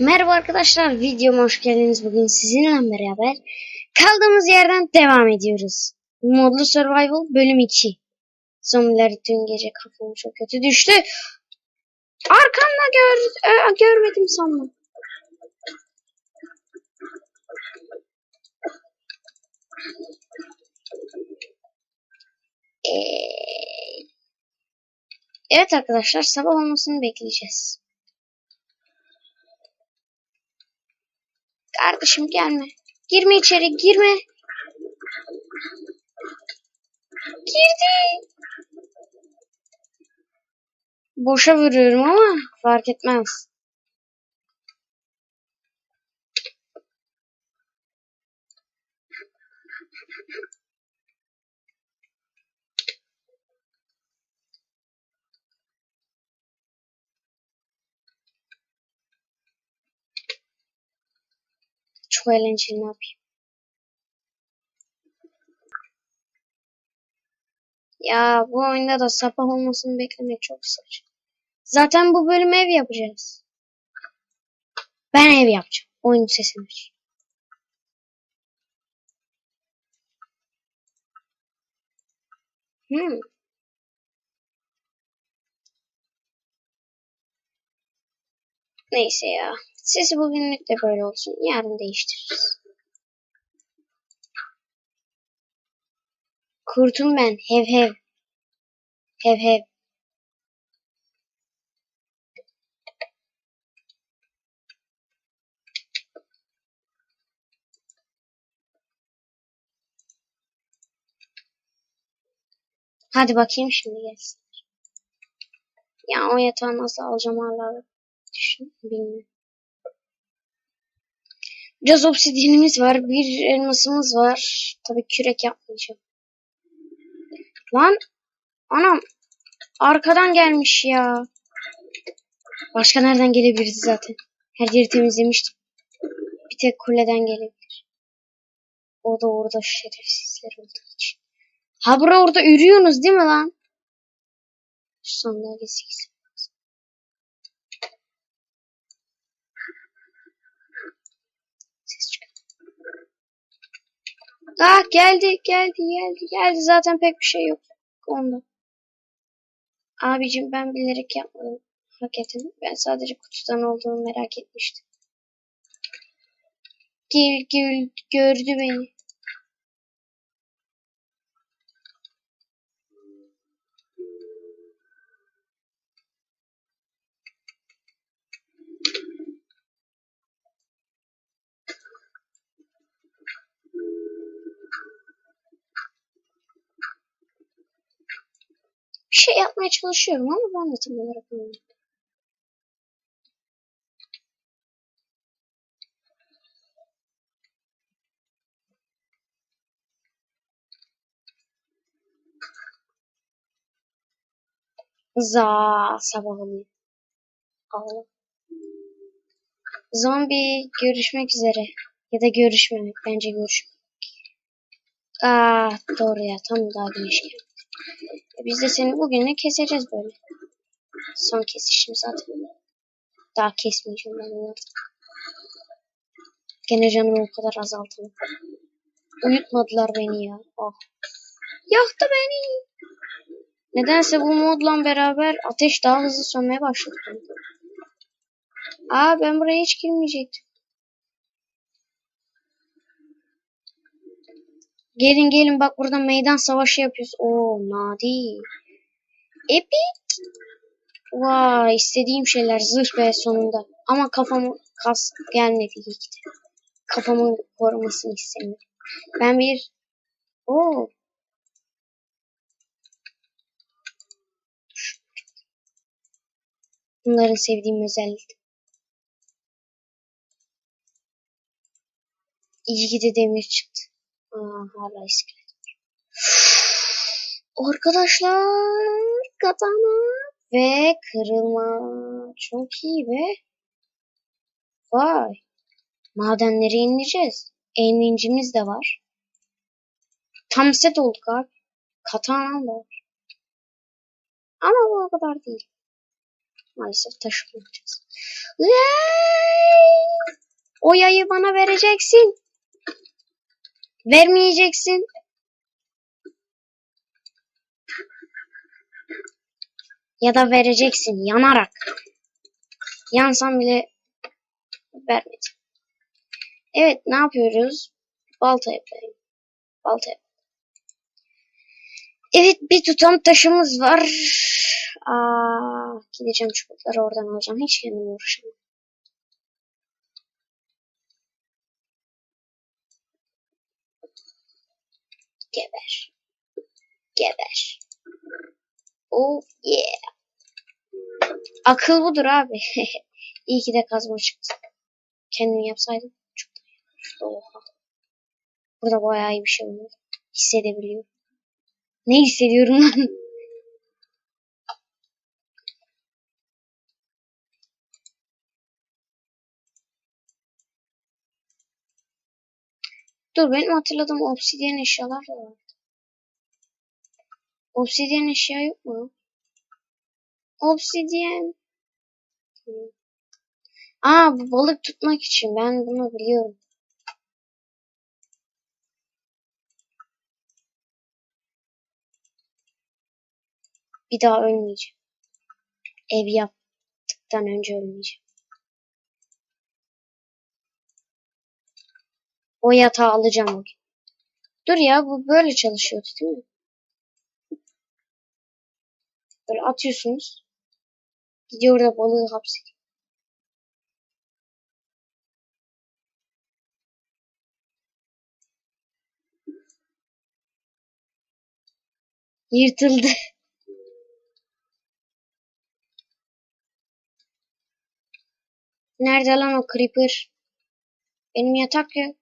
Merhaba arkadaşlar, videoma hoş geldiniz. Bugün sizinle beraber kaldığımız yerden devam ediyoruz. Modlu Survival bölüm 2. Zombiler dün gece kafamı çok kötü düştü. Arkamda gör, e, görmedim sandım. Ee, evet arkadaşlar, sabah olmasını bekleyeceğiz. Kardeşim gelme. Girme içeri girme. Girdi. Boşa vuruyorum ama fark etmez. Çok eğlenceli ne yapayım. Ya bu oyunda da sabah olmasını beklemek çok saçma. Zaten bu bölüm ev yapacağız. Ben ev yapacağım. Oyun sesini aç. Hmm. Neyse ya. Sesi bugünlük de böyle olsun. Yarın değiştiririz. Kurtum ben. Hev hev. Hev hev. Hadi bakayım şimdi gelsin. Ya o yatağı nasıl alacağım hala düşün bilmiyorum. Biraz obsidyenimiz var. Bir elmasımız var. Tabii kürek yapmayacağım. Lan anam arkadan gelmiş ya. Başka nereden gelebilirdi zaten? Her yeri temizlemiştim. Bir tek kuleden gelebilir. O da orada şerefsizler olduğu için. Ha bura orada ürüyorsunuz değil mi lan? Şu sandalyesi. Ah geldi geldi geldi geldi zaten pek bir şey yok onda. Abicim ben bilerek yapmadım. Hak ettim. Ben sadece kutudan olduğunu merak etmiştim. Gül gül gördü beni. Şey yapmaya çalışıyorum ama ben de tam olarak bilmiyorum. Za sabah oluyor. Allah. Zombi görüşmek üzere. Ya da görüşmemek. Bence görüşmemek. Aa doğru ya. Tam daha güneş geldi. E, Biz de seni bugünle keseceğiz böyle. Son kesişim zaten. Daha kesmeyeceğim ben onu artık. Gene canımı o kadar azaltalım. Uyutmadılar beni ya. Oh. Yaktı beni. Nedense bu modla beraber ateş daha hızlı sönmeye başladı. Aa ben buraya hiç girmeyecektim. Gelin gelin bak burada meydan savaşı yapıyoruz. Oo nadi. Epic. Vay istediğim şeyler zırh be sonunda. Ama kafamı kas gelmedi ki de. Kafamın korumasını istemiyorum. Ben bir Oo. Bunların sevdiğim özellik. İyi ki de demir çıktı. Hala iskelet. Arkadaşlar katana ve kırılma. Çok iyi be. Vay. Madenlere ineceğiz. Enincimiz de var. Tam set olduk abi. Katana da var. Ama bu o kadar değil. Maalesef taş kullanacağız. Yay! O yayı bana vereceksin. Vermeyeceksin. Ya da vereceksin yanarak. Yansam bile vermedi. Evet ne yapıyoruz? Balta yapayım. Balta yap. Evet bir tutam taşımız var. Aa, gideceğim çubukları oradan alacağım. Hiç kendim uğraşamam. Geber. Geber. Oh yeah. Akıl budur abi. İyi ki de kazma çıktı. Kendim yapsaydım çok. Oha. Burada bayağı iyi bir şey oldu. Hissedebiliyorum. Ne hissediyorum lan? Dur benim hatırladığım obsidyen eşyalar da var. Obsidyen eşya yok mu? Obsidyen. Aa bu balık tutmak için ben bunu biliyorum. Bir daha ölmeyeceğim. Ev yaptıktan önce ölmeyeceğim. O yatağı alacağım o gün. Dur ya bu böyle çalışıyordu değil mi? Böyle atıyorsunuz. Gidiyor orada balığı hapsediyor. Yırtıldı. Nerede lan o creeper? Benim yatak yok.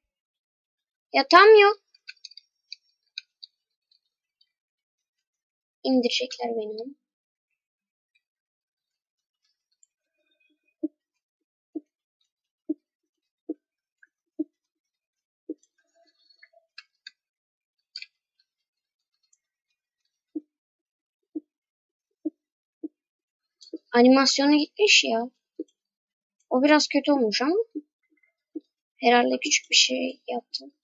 Yatağım yok. İndirecekler beni. Animasyonu gitmiş ya. O biraz kötü olmuş ama. Herhalde küçük bir şey yaptım.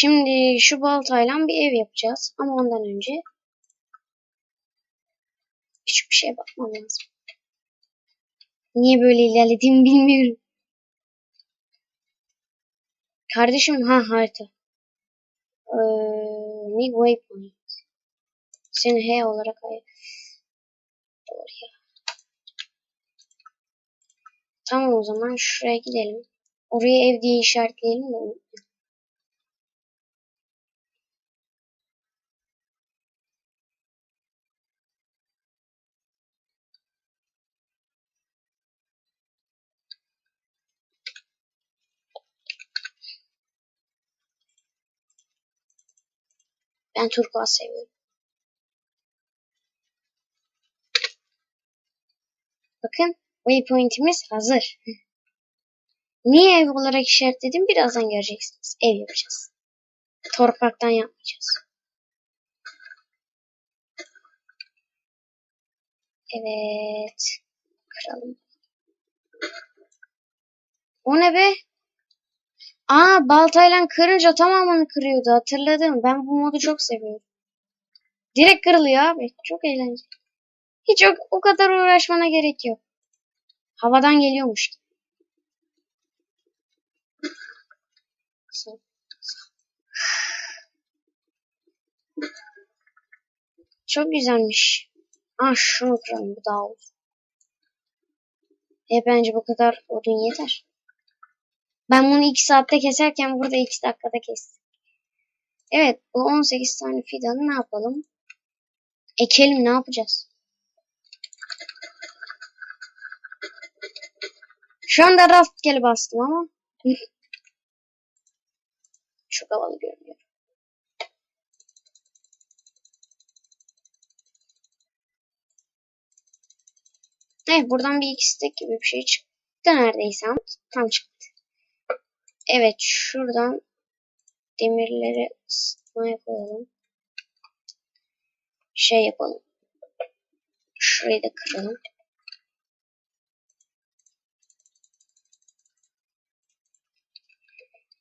Şimdi şu baltayla bir ev yapacağız. Ama ondan önce küçük bir şeye bakmam lazım. Niye böyle ilerlediğimi bilmiyorum. Kardeşim ha harita. Ee, ne waypoint. Seni H olarak ayır. Doğru ya. Tamam o zaman şuraya gidelim. Oraya ev diye işaretleyelim de unutmayalım. Ben turkuaz seviyorum. Bakın waypoint'imiz hazır. Niye ev olarak işaretledim birazdan göreceksiniz. Ev yapacağız. Topraktan yapmayacağız. Evet. Kıralım. O ne be? Aa baltayla kırınca tamamını kırıyordu hatırladım. Ben bu modu çok seviyorum. Direkt kırılıyor abi. Çok eğlenceli. Hiç o, o kadar uğraşmana gerek yok. Havadan geliyormuş. Çok güzelmiş. Ah şunu kıralım bu daha uzun. E bence bu kadar odun yeter. Ben bunu 2 saatte keserken burada 2 dakikada kestim. Evet bu 18 tane fidanı ne yapalım? Ekelim ne yapacağız? Şu anda rastgele bastım ama. Çok havalı görünüyor. Evet buradan bir iki stack gibi bir şey çıktı neredeyse tam çıktı. Evet şuradan demirleri ısıtmaya koyalım. Şey yapalım. Şurayı da kıralım.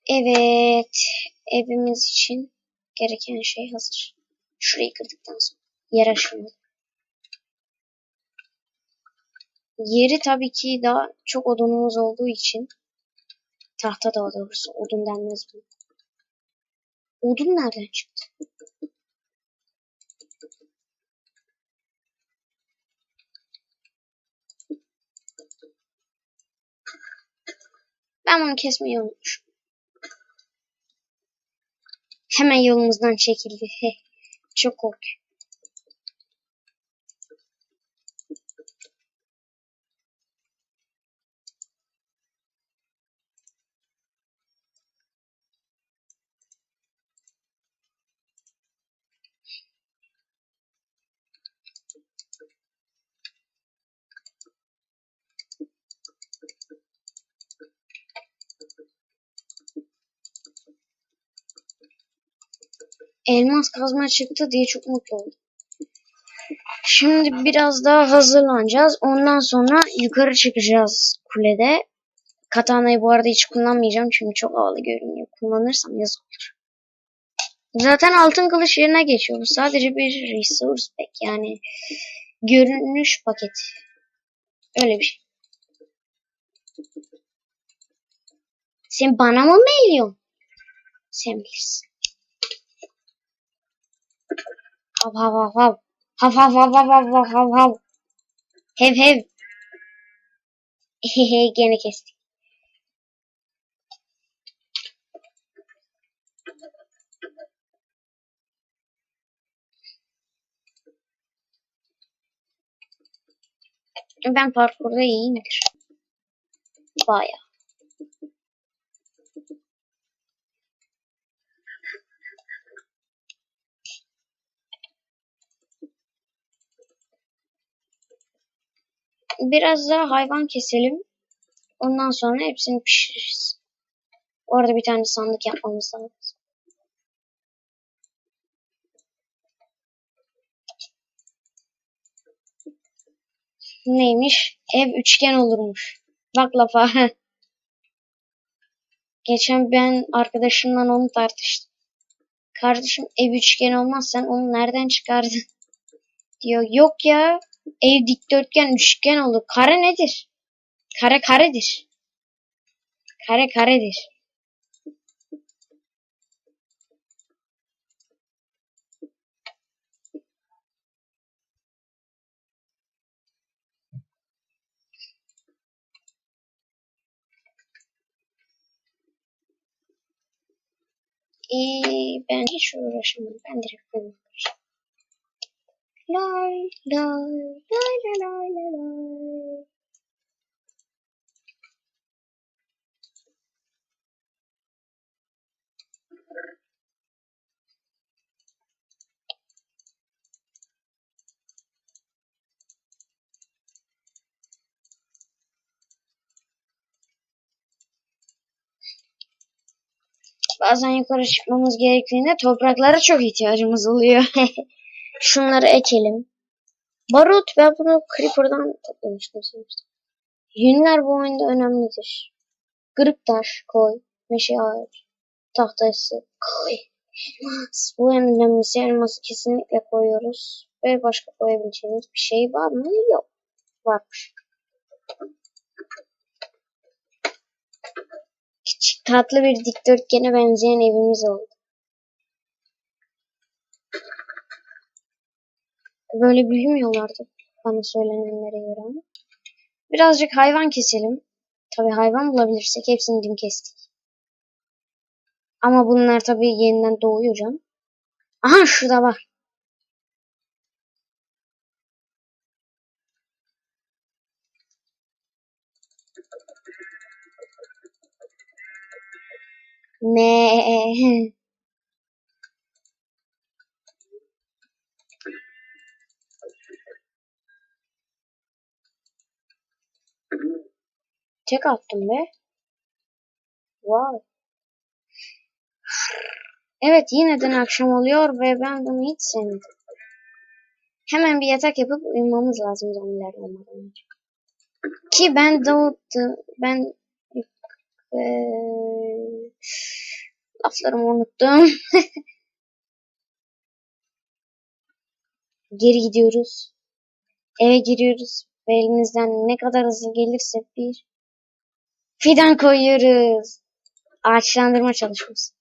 Evet. Evimiz için gereken şey hazır. Şurayı kırdıktan sonra. Yer aşımı. Yeri tabii ki daha çok odunumuz olduğu için tahta daha doğrusu odun denmez bu. Odun nereden çıktı? Ben bunu kesmeyi unutmuşum. Hemen yolumuzdan çekildi. Çok korkuyorum. Elmas kazma çıktı diye çok mutlu oldum. Şimdi biraz daha hazırlanacağız. Ondan sonra yukarı çıkacağız kulede. Katana'yı bu arada hiç kullanmayacağım çünkü çok havalı görünüyor. Kullanırsam yazık olur. Zaten altın kılıç yerine geçiyor. Bu sadece bir resource pack yani görünüş paketi. Öyle bir şey. Sen bana mı mailiyorsun? Sen bilirsin. Hav hav hav hav. Hav hav hav hav hav hav hav hav. Hev hev. Hehe gene kestik. Ben parkurda iyiyimdir. Baya. Biraz daha hayvan keselim. Ondan sonra hepsini pişiririz. Orada bir tane sandık yapmamız lazım. Neymiş? Ev üçgen olurmuş. Bak lafa. Geçen ben arkadaşımla onu tartıştım. Kardeşim ev üçgen olmaz sen onu nereden çıkardın? Diyor yok ya ev dikdörtgen üçgen olur. Kare nedir? Kare karedir. Kare karedir. Ee, ben hiç uğraşamam. Ben direkt bunu. Lay lay lay lay lay lay lay. Bazen yukarı çıkmamız gerektiğinde topraklara çok ihtiyacımız oluyor. Şunları ekelim. Barut ben bunu Creeper'dan toplamıştım sonuçta. Yünler bu oyunda önemlidir. Kırık taş koy. Meşe ağaç. Tahtası koy. Elmas. Bu en önemlisi elması kesinlikle koyuyoruz. Ve başka koyabileceğimiz bir şey var mı? Yok. Varmış. Küçük tatlı bir dikdörtgene benzeyen evimiz oldu. Böyle büyümüyorlardı bana söylenenlere göre ama. Birazcık hayvan keselim. Tabi hayvan bulabilirsek hepsini dim kestik. Ama bunlar tabi yeniden doğuyor canım. Aha şurada var. Ne? Tek attım be. Wow. Evet yineden akşam oluyor ve ben bunu hiç sevmedim. Hemen bir yatak yapıp uyumamız lazım zombiler olmadan önce. Ki ben doğdum. Ben eee, laflarımı unuttum. Geri gidiyoruz. Eve giriyoruz. Ve elimizden ne kadar hızlı gelirse bir fidan koyuyoruz. Ağaçlandırma çalışması.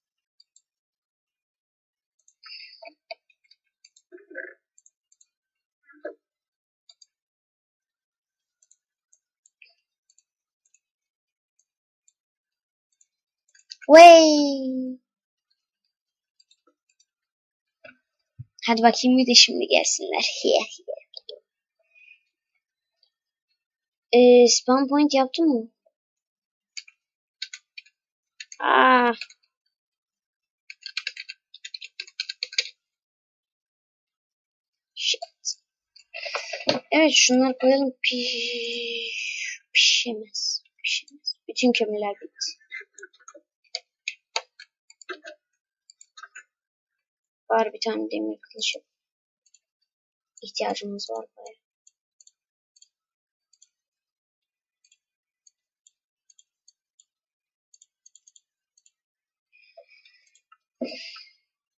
Way. Hadi bakayım bir de şimdi gelsinler. Ee, spawn point yaptın mı? Aa. Shit. Evet şunları koyalım. Piş, pişemez. Pişemez. Bütün kömürler bitti. Var bir tane demir kılıç. yap- İhtiyacımız var baya.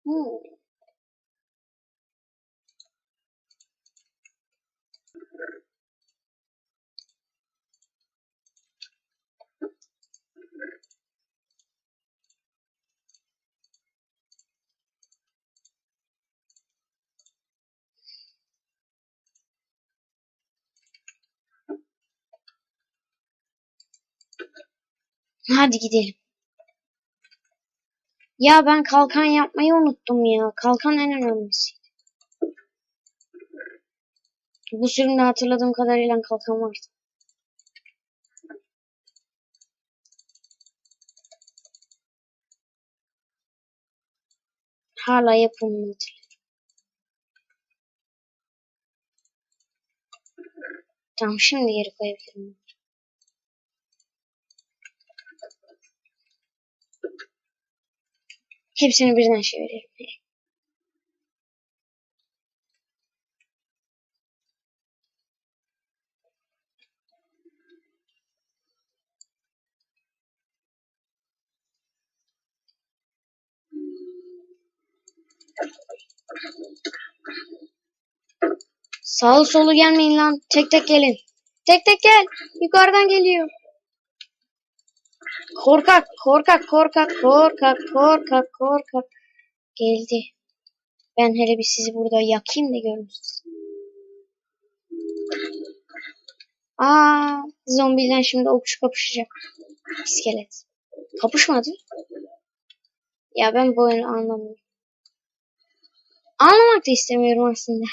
Hmm. Hadi gidelim. Ya ben kalkan yapmayı unuttum ya. Kalkan en önemlisi. Bu sürümde hatırladığım kadarıyla kalkan vardı. Hala yapımını. Tamam şimdi geri koyabilirim. Hepsini birden çevirelim. Sağlı solu gelmeyin lan. Tek tek gelin. Tek tek gel. Yukarıdan geliyor. Korkak, korkak, korkak, korkak, korkak, korkak. Geldi. Ben hele bir sizi burada yakayım da görün siz. Aa, zombiden şimdi okçu kapışacak. İskelet. Kapışmadı. Ya ben bu oyunu anlamıyorum. Anlamak da istemiyorum aslında.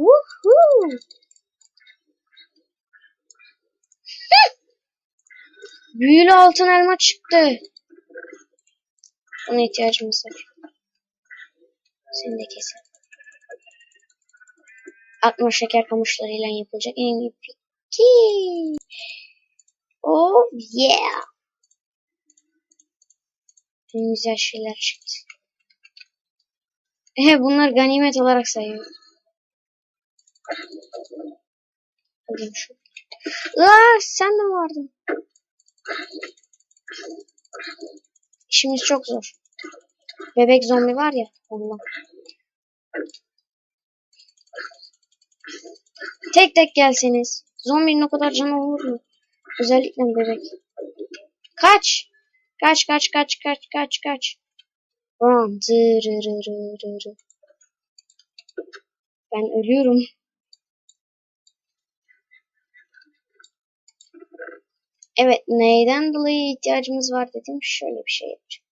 Woohoo! Büyülü altın elma çıktı. Ona ihtiyacımız var. Seni de kesin. Atma şeker kamışlarıyla yapılacak en iyi piki. Oh yeah. En güzel şeyler çıktı. He bunlar ganimet olarak sayıyor. Aa sen de vardın. İşimiz çok zor. Bebek zombi var ya ondan. Tek tek gelseniz. Zombinin o kadar canı olur mu? Özellikle bebek. Kaç. Kaç kaç kaç kaç kaç kaç. Ben ölüyorum. Evet neyden dolayı ihtiyacımız var dedim. Şöyle bir şey yapacağım.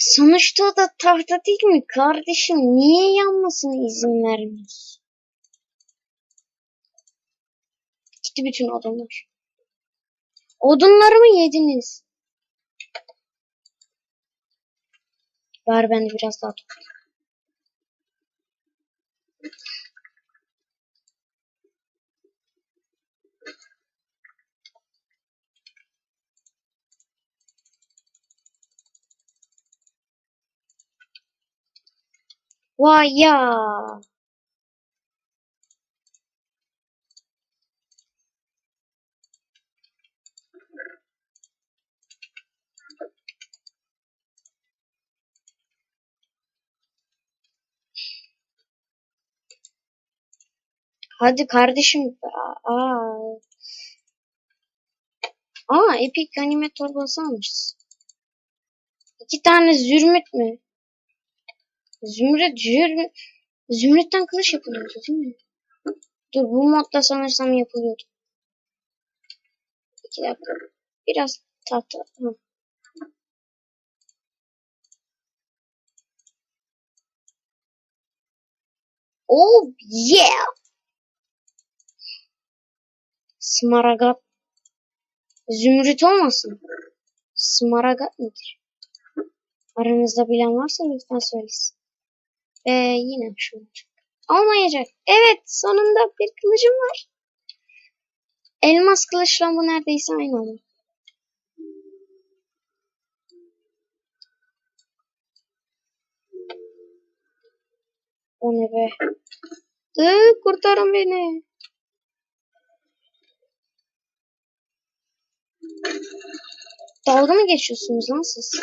Sonuçta o da tahta değil mi kardeşim? Niye yanmasına izin vermiyorsun? Gitti bütün odunlar. Odunları mı yediniz? Var ben de biraz daha toplayayım. Vay ya. Hadi kardeşim. Aa. Aa, epik ganimet torbası almışız. İki tane zümrüt mü? Zümrüt, zümrüt. Zümrütten kılıç yapılıyordu değil mi? Dur bu modda sanırsam yapılıyordu. İki dakika. Biraz tahta. Hı. Oh yeah! Smaragat. Zümrüt olmasın. Smaragat nedir? Aranızda bilen varsa lütfen söylesin. Ve yine şu olacak. Olmayacak. Evet sonunda bir kılıcım var. Elmas kılıçla bu neredeyse aynı ama. O ne be? Iı, kurtarın beni. Dalga mı geçiyorsunuz lan siz?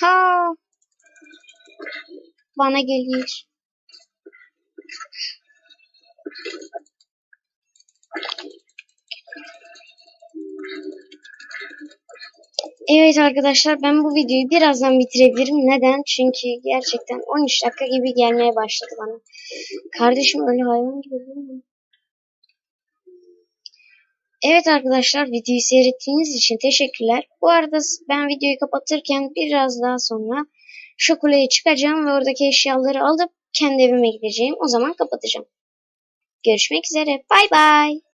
Ha. Bana geliyor. Evet arkadaşlar ben bu videoyu birazdan bitirebilirim. Neden? Çünkü gerçekten 13 dakika gibi gelmeye başladı bana. Kardeşim öyle hayvan gibi değil mi? Evet arkadaşlar videoyu seyrettiğiniz için teşekkürler. Bu arada ben videoyu kapatırken biraz daha sonra şu kuleye çıkacağım ve oradaki eşyaları alıp kendi evime gideceğim. O zaman kapatacağım. Görüşmek üzere. Bay bay.